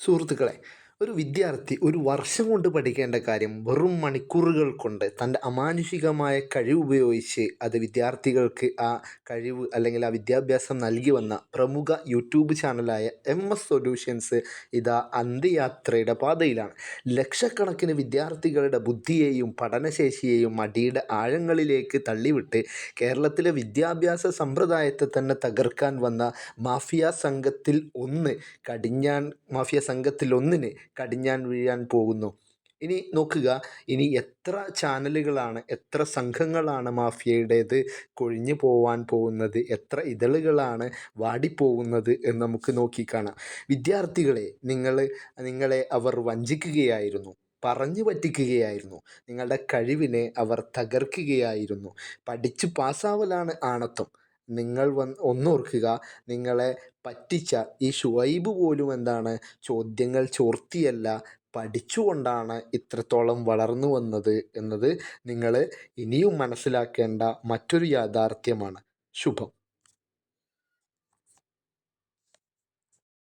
സുഹൃത്തുക്കളെ ഒരു വിദ്യാർത്ഥി ഒരു വർഷം കൊണ്ട് പഠിക്കേണ്ട കാര്യം വെറും മണിക്കൂറുകൾ കൊണ്ട് തന്റെ അമാനുഷികമായ കഴിവ് ഉപയോഗിച്ച് അത് വിദ്യാർത്ഥികൾക്ക് ആ കഴിവ് അല്ലെങ്കിൽ ആ വിദ്യാഭ്യാസം നൽകി വന്ന പ്രമുഖ യൂട്യൂബ് ചാനലായ എം എസ് സൊല്യൂഷൻസ് ഇതാ അന്ത്യയാത്രയുടെ പാതയിലാണ്. ലക്ഷക്കണക്കിന് വിദ്യാർത്ഥികളുടെ ബുദ്ധിയെയും പഠനശേഷിയെയും അടിയുടെ ആഴങ്ങളിലേക്ക് തള്ളിവിട്ട് കേരളത്തിലെ വിദ്യാഭ്യാസ സമ്പ്രദായത്തെ തന്നെ തകർക്കാൻ വന്ന മാഫിയ സംഘത്തിൽ ഒന്ന് കടിഞ്ഞാൻ മാഫിയ സംഘത്തിൽ ഒന്നിന് കടിഞ്ഞാൺ വീഴാൻ പോകുന്നു. ഇനി നോക്കുക. ഇനി എത്ര ചാനലുകളാണ് എത്ര സംഘങ്ങളാണ് മാഫിയയുടേത് കൊഴിഞ്ഞു പോവാൻ പോകുന്നത് എത്ര ഇതളുകളാണ് വാടിപ്പോകുന്നത് എന്ന് നമുക്ക് നോക്കിക്കാണാം വിദ്യാർത്ഥികളെ നിങ്ങൾ നിങ്ങളെ അവർ വഞ്ചിക്കുകയായിരുന്നു പറഞ്ഞു പറ്റിക്കുകയായിരുന്നു. നിങ്ങളുടെ കഴിവിനെ അവർ തകർക്കുകയായിരുന്നു. പഠിച്ചു പാസ്സാവലാണ് ആണത്വം. നിങ്ങൾ വന്ന് ഒന്നോർക്കുക നിങ്ങളെ പറ്റിച്ച ഈ ഷുവൈബ് പോലും എന്താണ്? ചോദ്യങ്ങൾ ചോർത്തിയല്ല. പഠിച്ചുകൊണ്ടാണ് ഇത്രത്തോളം വളർന്നു വന്നത് എന്നത് നിങ്ങൾ ഇനിയും മനസ്സിലാക്കേണ്ട മറ്റൊരു യാഥാർത്ഥ്യമാണ്. ശുഭം.